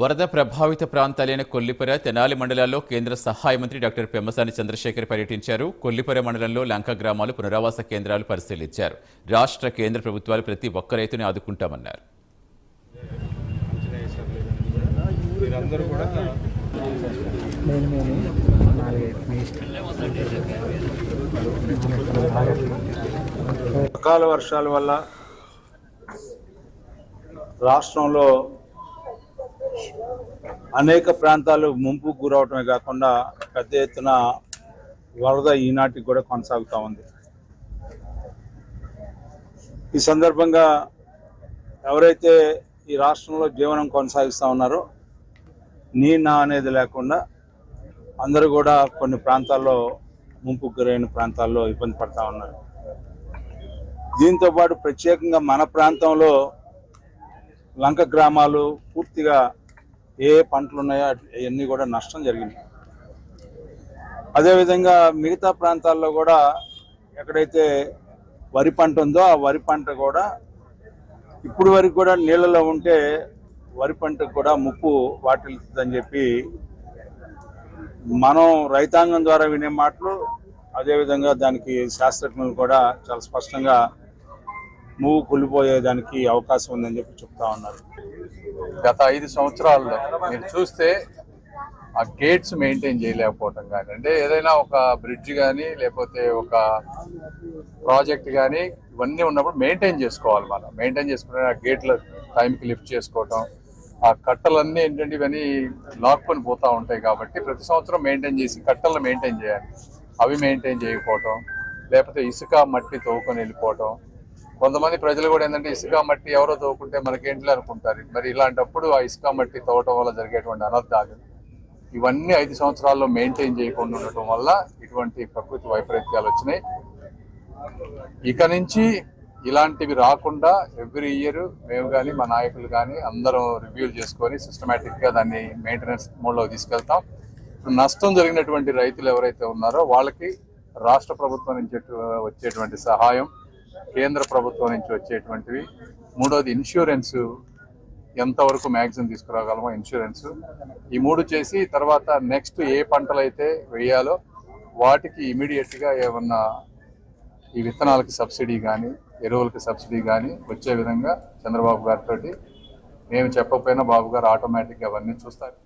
వరద ప్రభావిత ప్రాంతాలైన కొల్లిపర తెనాలి మండలాల్లో కేంద్ర సహాయ మంత్రి డాక్టర్ పెమ్మసాని చంద్రశేఖర్ పర్యటించారు. కొల్లిపర మండలంలో లంక గ్రామాలు పునరావాస కేంద్రాలు పరిశీలించారు. రాష్ట్ర కేంద్ర ప్రభుత్వాలు ప్రతి ఒక్క రైతుని ఆదుకుంటామన్నారు. అకాల వర్షాల వల్ల రాష్ట్రంలో అనేక ప్రాంతాలు ముంపుకు గురవటమే కాకుండా పెద్ద ఎత్తున వరద ఈనాటికి కూడా కొనసాగుతూ ఉంది. ఈ సందర్భంగా ఎవరైతే ఈ రాష్ట్రంలో జీవనం కొనసాగిస్తూ ఉన్నారో నీ నా అనేది లేకుండా అందరూ కూడా కొన్ని ప్రాంతాల్లో ముంపుకు గురైన ప్రాంతాల్లో ఇబ్బంది పడతా ఉన్నారు. దీంతో పాటు ప్రత్యేకంగా మన ప్రాంతంలో లంక గ్రామాలు పూర్తిగా ఏ పంటలు ఉన్నాయో అవన్నీ కూడా నష్టం జరిగింది. అదేవిధంగా మిగతా ప్రాంతాల్లో కూడా ఎక్కడైతే వరి పంట ఉందో ఆ వరి పంట కూడా ఇప్పుడు వరకు కూడా నీళ్ళలో ఉంటే వరి పంటకు కూడా ముప్పు వాటిల్తుందని చెప్పి మనం రైతాంగం ద్వారా వినే మాటలు అదేవిధంగా దానికి శాస్త్రజ్ఞులు కూడా చాలా స్పష్టంగా మూవ్ కుళ్ళిపోయేదానికి అవకాశం ఉందని చెప్పి చెప్తా ఉన్నారు. గత ఐదు సంవత్సరాల్లో మీరు చూస్తే ఆ గేట్స్ మెయింటైన్ చేయలేకపోవటం కానీ అంటే ఏదైనా ఒక బ్రిడ్జ్ కానీ లేకపోతే ఒక ప్రాజెక్ట్ కానీ ఇవన్నీ ఉన్నప్పుడు మెయింటైన్ చేసుకోవాలి మనం. మెయింటైన్ చేసుకుంటే ఆ గేట్ల టైంకి లిఫ్ట్ చేసుకోవటం ఆ కట్టలన్నీ ఏంటంటే ఇవన్నీ లాక్కొని పోతూ ఉంటాయి కాబట్టి ప్రతి సంవత్సరం మెయింటైన్ చేసి కట్టలను మెయింటైన్ చేయాలి. అవి మెయింటైన్ చేయకపోవటం లేకపోతే ఇసుక మట్టి తవ్వుకొని వెళ్ళిపోవటం కొంతమంది ప్రజలు కూడా ఏంటంటే ఇసుక మట్టి ఎవరో తోకుంటే మనకేంటిలో అనుకుంటారు. మరి ఇలాంటప్పుడు ఆ ఇసుక మట్టి తోవటం వల్ల జరిగేటువంటి అనర్థాలు ఇవన్నీ ఐదు సంవత్సరాల్లో మెయింటైన్ చేయకుండా ఉండటం వల్ల ఇటువంటి ప్రకృతి వైపరీత్యాలు వచ్చినాయి. ఇక నుంచి ఇలాంటివి రాకుండా ఎవ్రీ ఇయర్ మేము కానీ మా నాయకులు కానీ అందరం రివ్యూలు చేసుకొని సిస్టమేటిక్గా దాన్ని మెయింటెనెన్స్ మోడ్లో తీసుకెళ్తాం. నష్టం జరిగినటువంటి రైతులు ఎవరైతే ఉన్నారో వాళ్ళకి రాష్ట్ర ప్రభుత్వం నుంచి వచ్చేటువంటి సహాయం కేంద్ర ప్రభుత్వం నుంచి వచ్చేటువంటివి. మూడోది ఇన్సూరెన్స్ ఎంతవరకు మ్యాక్సిమం తీసుకురాగలమో ఇన్సూరెన్స్ ఈ మూడు చేసి తర్వాత నెక్స్ట్ ఏ పంటలు అయితే వేయాలో వాటికి ఇమీడియట్గా ఏమన్నా ఈ విత్తనాలకి సబ్సిడీ కానీ ఎరువులకి సబ్సిడీ కానీ వచ్చే విధంగా చంద్రబాబు గారితో మేము చెప్పకపోయినా బాబు గారు ఆటోమేటిక్గా అవన్నీ చూస్తారు.